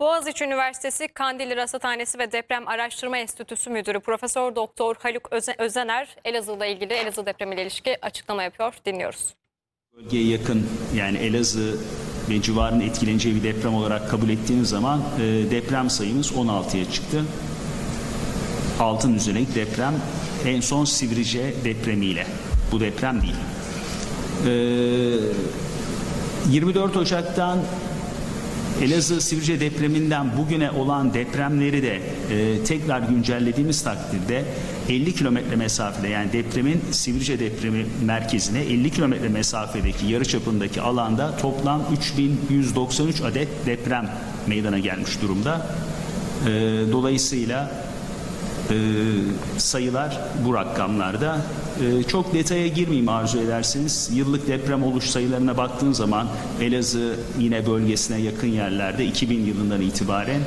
Boğaziçi Üniversitesi Kandilli Rasathanesi ve Deprem Araştırma Enstitüsü Müdürü Profesör Doktor Haluk Öze- Özener Elazığ'la ilgili Elazığ depremiyle ilişki açıklama yapıyor. Dinliyoruz. Bölgeye yakın yani Elazığ ve civarının etkileneceği bir deprem olarak kabul ettiğimiz zaman e, deprem sayımız 16'ya çıktı. Altın düzenek deprem en son Sivrice depremiyle. Bu deprem değil. E, 24 Ocak'tan Elazığ Sivrice depreminden bugüne olan depremleri de e, tekrar güncellediğimiz takdirde 50 kilometre mesafede yani depremin Sivrice depremi merkezine 50 kilometre mesafedeki yarı çapındaki alanda toplam 3193 adet deprem meydana gelmiş durumda. E, dolayısıyla e, sayılar bu rakamlarda. E, çok detaya girmeyeyim arzu ederseniz. Yıllık deprem oluş sayılarına baktığın zaman Elazığ yine bölgesine yakın yerlerde 2000 yılından itibaren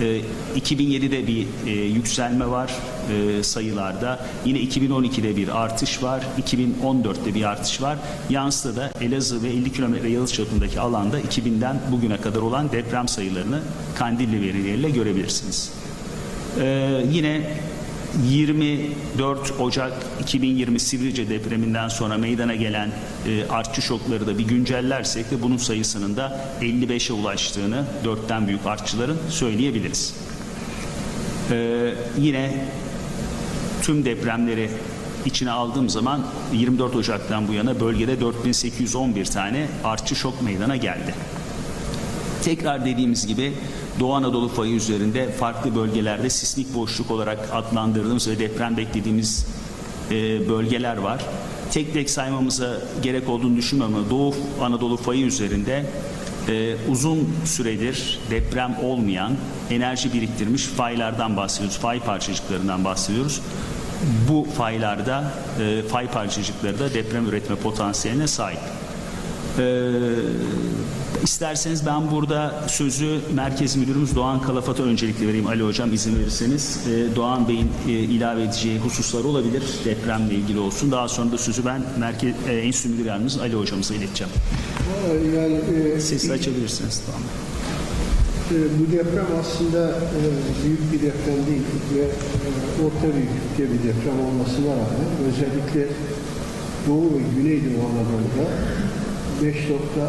e, 2007'de bir e, yükselme var e, sayılarda. Yine 2012'de bir artış var. 2014'te bir artış var. Yansıda da Elazığ ve 50 kilometre yıldız çapındaki alanda 2000'den bugüne kadar olan deprem sayılarını Kandilli verileriyle görebilirsiniz. Ee, yine 24 Ocak 2020 Sivrice depreminden sonra meydana gelen e, artçı şokları da bir güncellersek de bunun sayısının da 55'e ulaştığını dörtten büyük artçıların söyleyebiliriz. Ee, yine tüm depremleri içine aldığım zaman 24 Ocak'tan bu yana bölgede 4811 tane artçı şok meydana geldi. Tekrar dediğimiz gibi Doğu Anadolu fayı üzerinde farklı bölgelerde sismik boşluk olarak adlandırdığımız ve deprem beklediğimiz e, bölgeler var. Tek tek saymamıza gerek olduğunu düşünmüyorum ama Doğu Anadolu fayı üzerinde e, uzun süredir deprem olmayan enerji biriktirmiş faylardan bahsediyoruz. Fay parçacıklarından bahsediyoruz. Bu faylarda e, fay parçacıkları da deprem üretme potansiyeline sahip. Ee, isterseniz ben burada sözü Merkez Müdürümüz Doğan Kalafat'a öncelikle vereyim Ali Hocam izin verirseniz. Ee, Doğan Bey'in e, ilave edeceği hususlar olabilir depremle ilgili olsun. Daha sonra da sözü ben Merkez e, Enstitü Müdür Yardımcımız Ali Hocamıza ileteceğim. Yani e, Sesi açabilirsiniz tamam. e, bu deprem aslında e, büyük bir deprem değil ve e, orta büyüklükte bir deprem olmasına rağmen özellikle Doğu ve Güneydoğu Anadolu'da 5 nokta